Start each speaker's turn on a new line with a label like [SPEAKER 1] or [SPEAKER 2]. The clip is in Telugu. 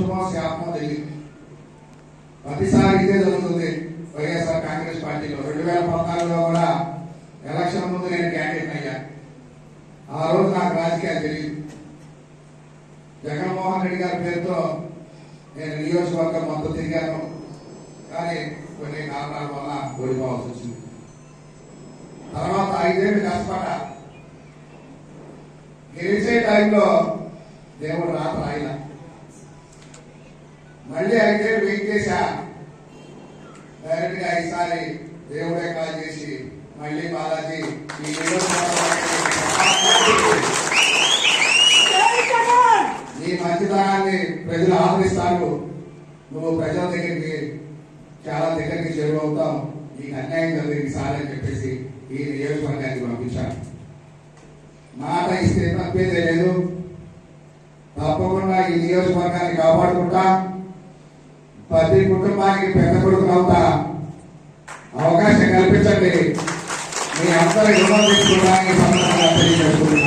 [SPEAKER 1] శుభమో శాపమో తెలియదు ప్రతిసారి ఇదే జరుగుతుంది వైఎస్ఆర్ కాంగ్రెస్ పార్టీలో. రెండు వేల పద్నాలుగులో కూడా ఎలక్షన్ ముందు నేను క్యాండిడేట్ అయ్యా. ఆ రోజు నాకు రాజకీయాలు తెలియదు. జగన్మోహన్ రెడ్డి గారి పేరుతో నేను నియోజకవర్గం మొత్తం తిరిగాను. కానీ కొన్ని కారణాల వల్ల ఓడిపోవాల్సి వచ్చింది. తర్వాత ఐదేళ్ళు కష్టపడ గెలిచే టైంలో దేవుడు రాత రాయిలా మళ్ళీ అయితే వెయిట్ చేశా. డైరెక్ట్గా ఈసారి దేవుడే కాల్ చేసి మళ్ళీ బాలాజీ ఈ నీ మంచితనాన్ని ప్రజలు ఆదరిస్తారు. నువ్వు ప్రజల దగ్గరికి చాలా దగ్గరికి చేరువవుతావు నీకు అన్యాయం కలిగి ఈసారి అని చెప్పేసి ఈ నియోజకవర్గానికి పంపించాను మాట ఇస్తే తప్పేదే లేదు. తప్పకుండా ఈ నియోజకవర్గాన్ని కాపాడుకుంటా ప్రతి కుటుంబానికి పెద్ద కొడుకునవుతా అవకాశం కల్పించండి. మీ అందరి రుణం తీసుకోవడానికి సందర్భంగా తెలియజేస్తున్నాను